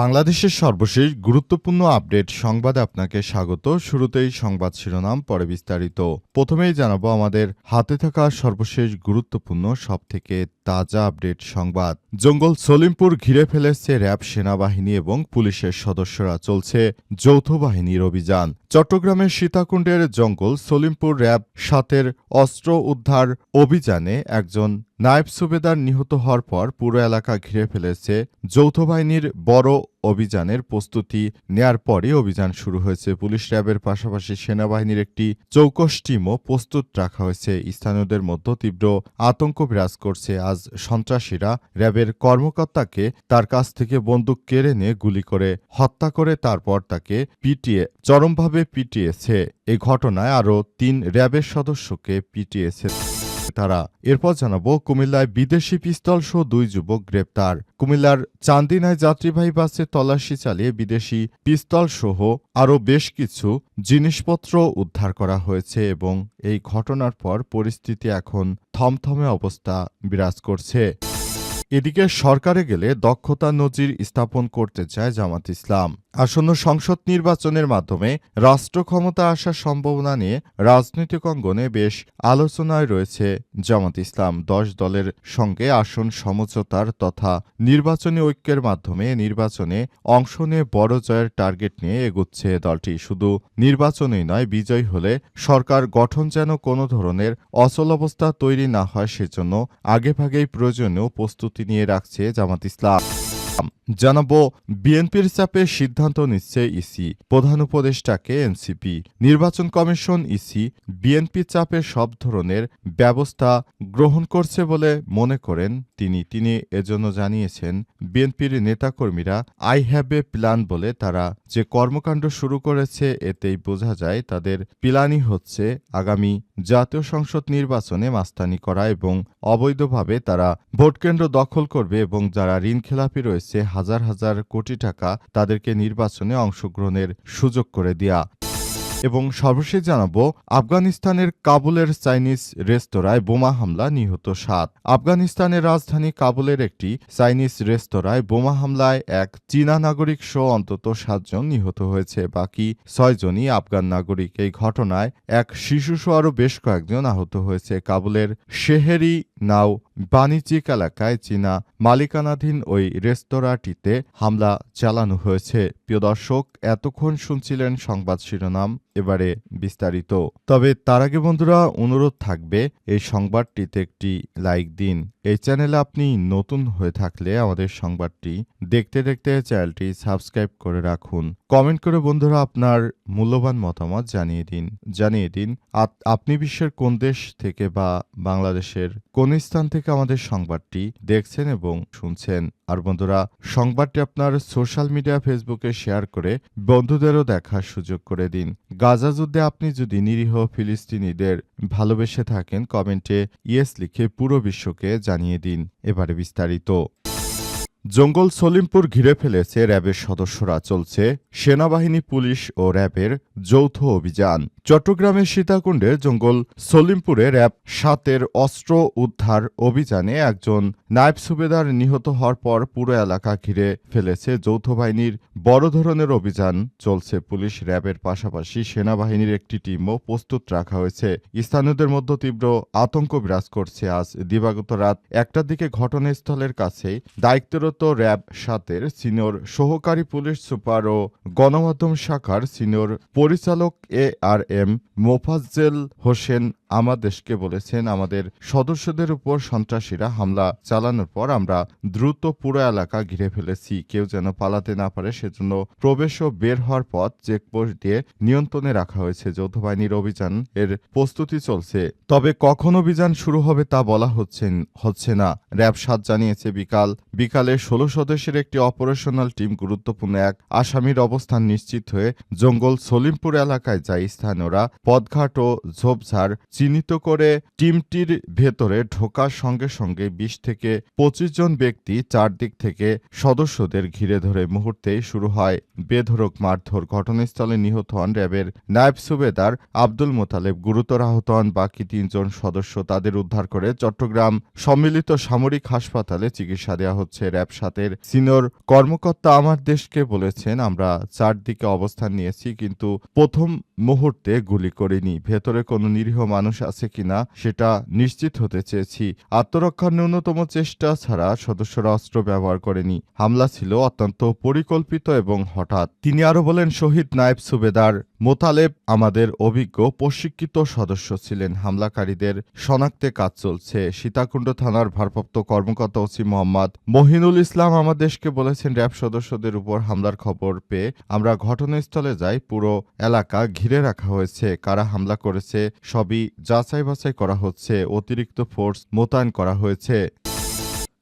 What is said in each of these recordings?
বাংলাদেশের সর্বশেষ গুরুত্বপূর্ণ আপডেট সংবাদে আপনাকে স্বাগত। শুরুতেই সংবাদ শিরোনাম, পরে বিস্তারিত। প্রথমেই জানাব আমাদের হাতে থাকা সর্বশেষ গুরুত্বপূর্ণ, সবথেকে তাজা আপডেট সংবাদ। জঙ্গল সলিমপুর ঘিরে ফেলেছে র্যাব সেনাবাহিনী এবং পুলিশের সদস্যরা চলছে যৌথ বাহিনীর অভিযান। চট্টগ্রামের সীতাকুণ্ডের জঙ্গল সলিমপুর র্যাব সাতের অস্ত্র উদ্ধার অভিযানে একজন নায়েব সুবেদার নিহত হওয়ার পর পুরো এলাকা ঘিরে ফেলেছে। যৌথ বাহিনীর বড় অভিযানের প্রস্তুতি নেয়ার পরই অভিযান শুরু হয়েছে। পুলিশ র্যাবের পাশাপাশি সেনাবাহিনীর একটি চৌকস টিমও প্রস্তুত রাখা হয়েছে। স্থানীয়দের মধ্যে তীব্র আতঙ্ক বিরাজ করছে। আজ সন্ত্রাসীরা র্যাবের কর্মকর্তাকে তার কাছ থেকে বন্দুক কেড়ে নিয়ে গুলি করে হত্যা করে, তারপর তাকে পিটিয়ে, চরমভাবে পিটিয়েছে। এ ঘটনায় আরও তিন র্যাবের সদস্যকে পিটিয়েছে। তারা। এরপর জানাব, কুমিল্লায় বিদেশি পিস্তল সহ দুই যুবক গ্রেপ্তার। কুমিল্লার চান্দিনায় যাত্রীবাহী বাসে তল্লাশি চালিয়ে বিদেশি পিস্তল সহ আরও বেশ কিছু জিনিসপত্র উদ্ধার করা হয়েছে এবং এই ঘটনার পর পরিস্থিতি এখন থমথমে অবস্থা বিরাজ করছে। এদিকে সরকারে গেলে দক্ষতা নজির স্থাপন করতে চায় জামাত ইসলাম। আসন্ন সংসদ নির্বাচনের মাধ্যমে রাষ্ট্র ক্ষমতা আসার সম্ভাবনা নিয়ে রাজনৈতিক অঙ্গনে বেশ আলোচনায় রয়েছে জামাত ইসলাম। দশ দলের সঙ্গে আসন সমঝোতার তথা নির্বাচনী ঐক্যের মাধ্যমে নির্বাচনে অংশ নিয়ে বড় জয়ের টার্গেট নিয়ে এগুচ্ছে দলটি। শুধু নির্বাচনেই নয়, বিজয় হলে সরকার গঠন যেন কোনো ধরনের অচল অবস্থা তৈরি না হয়, সেজন্য আগেভাগেই প্রয়োজনীয় প্রস্তুতি নিয়ে রাখছে জামাত ইসলাম। জানাব, বিএনপির চাপে সিদ্ধান্ত নিচ্ছে ইসি। প্রধান উপদেষ্টাকে এনসিপি। নির্বাচন কমিশন ইসি। বিএনপি চাপে সব ধরনের ব্যবস্থা গ্রহণ করছে বলে মনে করেন তিনি। তিনি এজন্য জানিয়েছেন, বিএনপির নেতাকর্মীরা, আই হ্যাভ এ প্ল্যান বলে তারা যে কর্মকাণ্ড শুরু করেছে, এতেই বোঝা যায় তাদের প্ল্যানই হচ্ছে আগামী জাতীয় সংসদ নির্বাচনে মাস্তানি করা এবং অবৈধভাবে তারা ভোটকেন্দ্র দখল করবে এবং যারা ঋণখেলাপি রয়েছে, হাজার হাজার কোটি টাকা তাদেরকে নির্বাচনে অংশগ্রহণের সুযোগ করে দেয়া এবং সর্বশেষ জানাব, আফগানিস্তানের কাবুলের চাইনিজ রেস্তোরাঁয় বোমা হামলা নিহত সাত। আফগানিস্তানের রাজধানী কাবুলের একটি চাইনিজ রেস্তোরাঁয় বোমা হামলায় এক চীনা নাগরিক সহ অন্তত সাতজন নিহত হয়েছে। বাকি ছয়জনই আফগান নাগরিক। এই ঘটনায় এক শিশুসহ আরও বেশ কয়েকজন আহত হয়েছে। কাবুলের শেহেরি নাও বাণিজ্যিক এলাকায় চীনা মালিকানাধীন ওই রেস্তোরাঁটিতে হামলা চালানো হয়েছে। প্রিয় দর্শক, এতক্ষণ শুনছিলেন সংবাদ শিরোনাম, এবারে বিস্তারিত। তবে তার আগে বন্ধুরা, অনুরোধ থাকবে, এই সংবাদটিতে একটি লাইক দিন। এই চ্যানেলে আপনি নতুন হয়ে থাকলে আমাদের সংবাদটি দেখতে দেখতে চ্যানেলটি সাবস্ক্রাইব করে রাখুন। কমেন্ট করে বন্ধুরা আপনার মূল্যবান মতামত জানিয়ে দিন। জানিয়ে দিন আপনি বিশ্বের কোন দেশ থেকে বা বাংলাদেশের কোন স্থান থেকে আমাদের সংবাদটি দেখছেন এবং শুনছেন। আর বন্ধুরা, সংবাদটি আপনার সোশ্যাল মিডিয়া, ফেসবুকে শেয়ার করে বন্ধুদেরও দেখার সুযোগ করে দিন। গাজা যুদ্ধে আপনি যদি নিরীহ ফিলিস্তিনিদের ভালোবেসে থাকেন, কমেন্টে ইয়েস লিখে পুরো বিশ্বকে জানিয়ে দিন। এবারে বিস্তারিত। জঙ্গল সলিমপুর ঘিরে ফেলেছে র্যাবের সদস্যরা, চলছে সেনাবাহিনী, পুলিশ ও র্যাবের যৌথ অভিযান। চট্টগ্রামের সীতাকুণ্ডে জঙ্গল সলিমপুরে র্যাব সাতের অস্ত্র উদ্ধার অভিযানে একজন নায়েব সুবেদার নিহত হওয়ার পর পুরো এলাকা ঘিরে ফেলেছে যৌথ বাহিনীর বড় ধরনের অভিযান। চলছে পুলিশ র্যাবের পাশাপাশি সেনাবাহিনীর একটি টিমও প্রস্তুত রাখা হয়েছে। স্থানীয়দের মধ্যে তীব্র আতঙ্ক বিরাজ করছে আজ দিবাগত রাত একটার দিকে ঘটনাস্থলের কাছেই দায়িত্বরত র্যাব সাতের সিনিয়র সহকারী পুলিশ সুপার ও গণমাধ্যম শাখার সিনিয়র পরিচালক A R M Mofazzel Hossain আমাদেশকে বলেছেন, আমাদের সদস্যদের উপর সন্ত্রাসীরা হামলা চালানোর পর আমরা দ্রুত পুরো এলাকা ঘিরে ফেলেছি। কেউ যেন পালাতে না পারে, সেজন্য প্রবেশ ও বের হওয়ার পথ চেকপোস্ট দিয়ে নিয়ন্ত্রণে রাখা হয়েছে। যৌথ বাহিনীর অভিযান এর প্রস্তুতি চলছে। তবে কখন অভিযান শুরু হবে তা বলা হচ্ছে হচ্ছে না। র্যাব সাত জানিয়েছে, বিকাল, বিকালে ষোলো সদস্যের একটি অপারেশনাল টিম গুরুত্বপূর্ণ এক আসামির অবস্থান নিশ্চিত হয়ে জঙ্গল সলিমপুর এলাকায় যায়। স্থানীয়রা পদঘাট ও ঝোপঝাড় চিহ্নিত করে টিমটির ভেতরে ঢোকার সঙ্গে সঙ্গে বিশ থেকে পঁচিশ জন ব্যক্তি চারদিক থেকে সদস্যদের ঘিরে ধরে মুহূর্তেই শুরু হয় বেধরক মারধর। ঘটনাস্থলে নিহত হন র্যাবের নায়েব সুবেদার আব্দুল মোতালেব। গুরুতর আহত হন বাকি তিনজন সদস্য। তাদের উদ্ধার করে চট্টগ্রাম সম্মিলিত সামরিক হাসপাতালে চিকিৎসা দেওয়া হচ্ছে। র্যাব সাতের সিনিয়র কর্মকর্তা আমার দেশকে বলেছেন, আমরা চারদিকে অবস্থান নিয়েছি, কিন্তু প্রথম মুহূর্তে গুলি করিনি। ভেতরে কোনো নিরীহ মানুষ আছে কিনা সেটা নিশ্চিত হতে চেয়েছি। আত্মরক্ষার ন্যূনতম চেষ্টা ছাড়া সদস্যরা অস্ত্র ব্যবহার করেনি। হামলা ছিল অত্যন্ত পরিকল্পিত এবং হঠাৎ। তিনি আরও বলেন, শহীদ নায়েব সুবেদার মোতালেব আমাদের অভিজ্ঞ প্রশিক্ষিত সদস্য ছিলেন। হামলাকারীদের শনাক্তে কাজ চলছে। সীতাকুণ্ড থানার ভারপ্রাপ্ত কর্মকর্তা ওসি মোহাম্মদ মহিনুল ইসলাম আমার দেশকে বলেছেন, র্যাব সদস্যদের উপর হামলার খবর পেয়ে আমরা ঘটনাস্থলে যাই। পুরো এলাকা ঘিরে রাখা হয়েছে। কারা হামলা করেছে, সবই যাচাই বাছাই করা হচ্ছে। অতিরিক্ত ফোর্স মোতায়েন করা হয়েছে।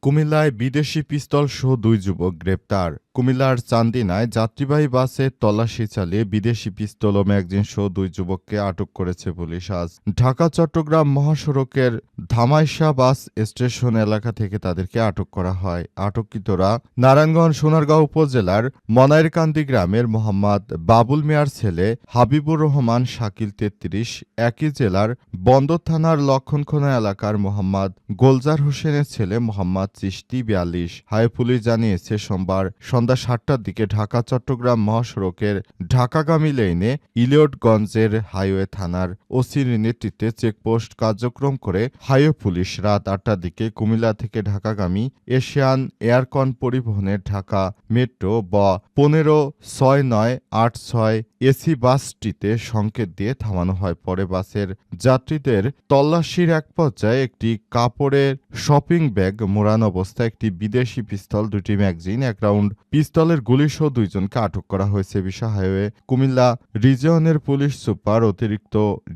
কুমিল্লায় বিদেশি পিস্তল সহ দুই যুবক গ্রেপ্তার। কুমিল্লার চান্দিনায় যাত্রীবাহী বাসে তল্লাশি চালিয়ে বিদেশি পিস্তল ও ম্যাগজিন সহ দুই যুবককে আটক করেছে পুলিশ। আজ ঢাকা, চট্টগ্রাম মহাসড়কের ধামাইশা বাস স্টেশন এলাকা থেকে তাদেরকে আটক করা হয়। আটককৃতরা নারায়ণগঞ্জ, সোনারগাঁও উপজেলার মনাইরকান্দি গ্রামের মোহাম্মদ বাবুল মিয়ার ছেলে হাবিবুর রহমান শাকিল তেত্রিশ, একই জেলার বন্দর থানার লক্ষণখোনা এলাকার মোহাম্মদ গোলজার হোসেনের ছেলে মোহাম্মদ চিস্তি বিয়াল্লিশ। হাই পুলিশ জানিয়েছে, সোমবার সন্ধ্যা সাতটার দিকে ঢাকা, চট্টগ্রাম মহাসড়কের ঢাকাগামী লেনে ইলিয়টগঞ্জের হাইওয়ে থানার ওসির নেতৃত্বে চেকপোস্ট কার্যক্রম করে হাইওয়ে পুলিশ রাত আটটার দিকে কুমিল্লা থেকে ঢাকাগামী এশিয়ান এয়ারকন পরিবহনের ঢাকা মেট্রো বা পনেরো ছয় নয় আট ছয় এসি বাসটিতে সংকেত দিয়ে থামানো হয়। পরে বাসের যাত্রীদের তল্লাশির এক পর্যায়ে একটি কাপড়ের শপিং ব্যাগ মোড়ানো অবস্থায় একটি বিদেশি পিস্তল, দুটি ম্যাগজিন, এক রাউন্ড পিস্তলের গুলিসহ দুইজনকে আটক করা হয়েছে। বিষয় হাইওয়ে কুমিল্লা রিজিয়নের পুলিশ সুপার অতিরিক্ত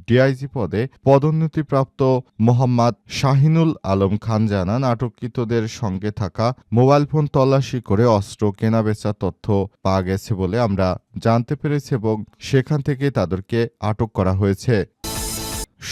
ডিআইজি পদে পদোন্নতিপ্রাপ্ত মোহাম্মদ শাহিনুল আলম খান জানান, আটককৃতদের সঙ্গে থাকা মোবাইল ফোন তল্লাশি করে অস্ত্র কেনাবেচা তথ্য পাওয়া গেছে বলে আমরা জানতে পেরেছি এবং সেখান থেকে তাদেরকে আটক করা হয়েছে।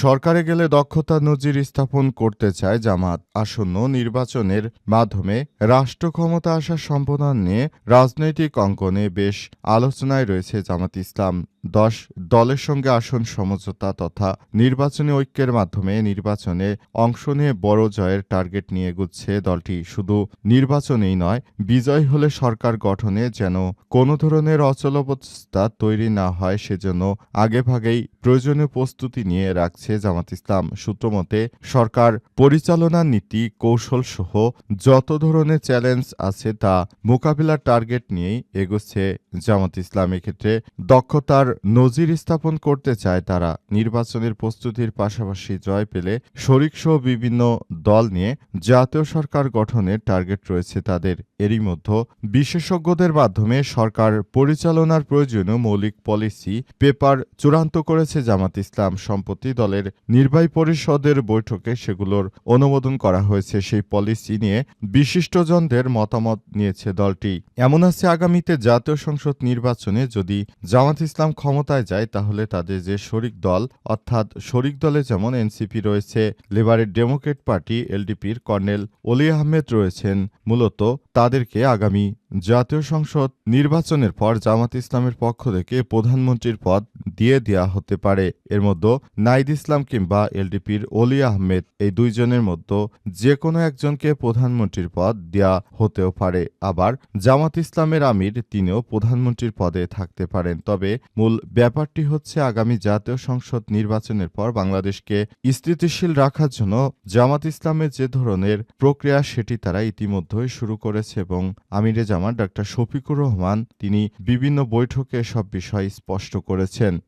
সরকারে গেলে দক্ষতা নজির স্থাপন করতে চায় জামাত। আসন্ন নির্বাচনের মাধ্যমে রাষ্ট্র ক্ষমতা আসার সম্ভাবনা নিয়ে রাজনৈতিক অঙ্কনে বেশ আলোচনায় রয়েছে জামাত ইসলাম। দশ, দলের সঙ্গে আসন সমঝোতা তথা নির্বাচনী ঐক্যের মাধ্যমে নির্বাচনে অংশ নিয়ে বড় জয়ের টার্গেট নিয়ে এগুচ্ছে দলটি। শুধু নির্বাচনেই নয়, বিজয় হলে সরকার গঠনে যেন কোনো ধরনের অচলাবস্থা তৈরি না হয়, সেজন্য আগেভাগেই প্রয়োজনীয় প্রস্তুতি নিয়ে রাখছে জামাত ইসলাম। সূত্রমতে সরকার পরিচালনা নীতি, কৌশল সহ যত ধরনের চ্যালেঞ্জ আছে তা মোকাবিলার টার্গেট নিয়েই এগোচ্ছে জামাত ইসলাম। এক্ষেত্রে দক্ষতার নজির স্থাপন করতে চায় তারা। নির্বাচনের প্রস্তুতির পাশাপাশি জয় পেলে শরিকসহ বিভিন্ন দল নিয়ে জাতীয় সরকার গঠনের টার্গেট রয়েছে তাদের। এরই মধ্যে বিশেষজ্ঞদের মাধ্যমে সরকার পরিচালনার প্রয়োজনীয় মৌলিক পলিসি পেপার চূড়ান্ত করেছে জামাত ইসলাম। সম্প্রতি দলের নির্বাহী পরিষদের বৈঠকে সেগুলোর অনুমোদন করা হয়েছে। সেই পলিসি নিয়ে বিশিষ্টজনদের মতামত নিয়েছে দলটি। এমন আছে, আগামীতে জাতীয় সংসদ নির্বাচনে যদি জামাত ইসলাম ক্ষমতায় যায়, তাহলে তাদের যে শরিক দল, অর্থাৎ শরিক দলে যেমন এনসিপি রয়েছে, লেবারের ডেমোক্রেট পার্টি, এলডিপির কর্নেল অলি আহমেদ রয়েছেন, মূলত তাদেরকে আগামী জাতীয় সংসদ নির্বাচনের পর জামাত ইসলামের পক্ষ থেকে প্রধানমন্ত্রীর পদ দিয়ে দেয়া হতে পারে। এর মধ্যে নাইদ ইসলাম কিংবা এলডিপির অলি আহমেদ এই দুইজনের মধ্যে যে কোনো একজনকে প্রধানমন্ত্রীর পদ দেয়া হতেও পারে। আবার জামাত ইসলামের আমির তিনিও প্রধানমন্ত্রীর পদে থাকতে পারেন। তবে মূল ব্যাপারটি হচ্ছে আগামী জাতীয় সংসদ নির্বাচনের পর বাংলাদেশকে স্থিতিশীল রাখার জন্য জামাত ইসলামের যে ধরনের প্রক্রিয়া সেটি তারা ইতিমধ্যেই শুরু করেছে এবং আমিরে জামাত ডাক্তার শফিকুর রহমান। তিনি বিভিন্ন বৈঠকে সব বিষয় স্পষ্ট করেছেন।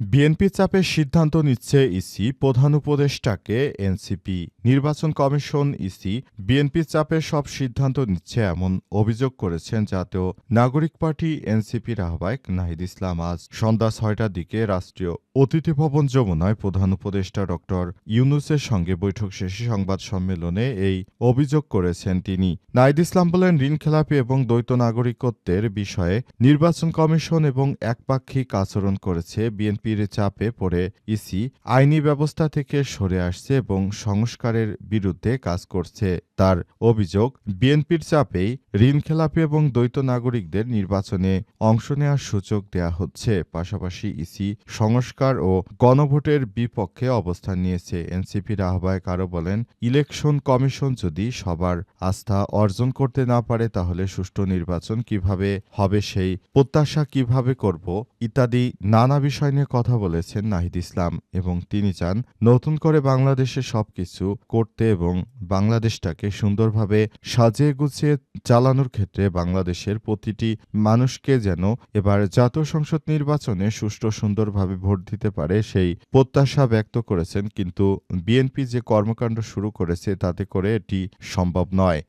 বিএনপি চাপে সিদ্ধান্ত নিচ্ছে ইসি, প্রধান উপদেষ্টাকে এনসিপি, নির্বাচন কমিশন ইসি, বিএনপি চাপে সব সিদ্ধান্ত নিচ্ছে এমন অভিযোগ করেছেন জাতীয় নাগরিক পার্টি এনসিপির আহ্বায়ক নাহিদ ইসলাম। আজ সন্ধ্যা ছয়টার দিকে রাষ্ট্রীয় অতিথি ভবন যমুনায় প্রধান উপদেষ্টা ডক্টর ইউনুসের সঙ্গে বৈঠক শেষে সংবাদ সম্মেলনে এই অভিযোগ করেছেন তিনি। নাহিদ ইসলাম বলেন, ঋণখেলাপি এবং দ্বৈত নাগরিকত্বের বিষয়ে নির্বাচন কমিশন এবং একপাক্ষিক আচরণ করেছে বিএনপি বিএনপির চাপে পড়ে ইসি আইনি ব্যবস্থা থেকে সরে আসছে এবং সংস্কারের বিরুদ্ধে কাজ করছে। তার অভিযোগ, বিএনপির চাপেই ঋণখেলাপি এবং দ্বৈত নাগরিকদের নির্বাচনে অংশ নেওয়ার সুযোগ দেয়া হচ্ছে। পাশাপাশি ইসি সংস্কার ও গণভোটের বিপক্ষে অবস্থান নিয়েছে। এনসিপির আহ্বায়ক আরও বলেন, ইলেকশন কমিশন যদি সবার আস্থা অর্জন করতে না পারে, তাহলে সুষ্ঠু নির্বাচন কীভাবে হবে, সেই প্রত্যাশা কীভাবে করব, ইত্যাদি নানা বিষয় নিয়ে কথা বলেছেন নাহিদ ইসলাম এবং তিনি চান নতুন করে বাংলাদেশে সবকিছু করতে এবং বাংলাদেশটাকে সুন্দরভাবে সাজিয়ে গুছিয়ে চালানোর ক্ষেত্রে বাংলাদেশের প্রতিটি মানুষকে যেন এবার জাতীয় সংসদ নির্বাচনে সুষ্ঠু সুন্দরভাবে ভোট দিতে পারে সেই প্রত্যাশা ব্যক্ত করেছেন। কিন্তু বিএনপি যে কর্মকাণ্ড শুরু করেছে তাতে করে এটি সম্ভব নয়।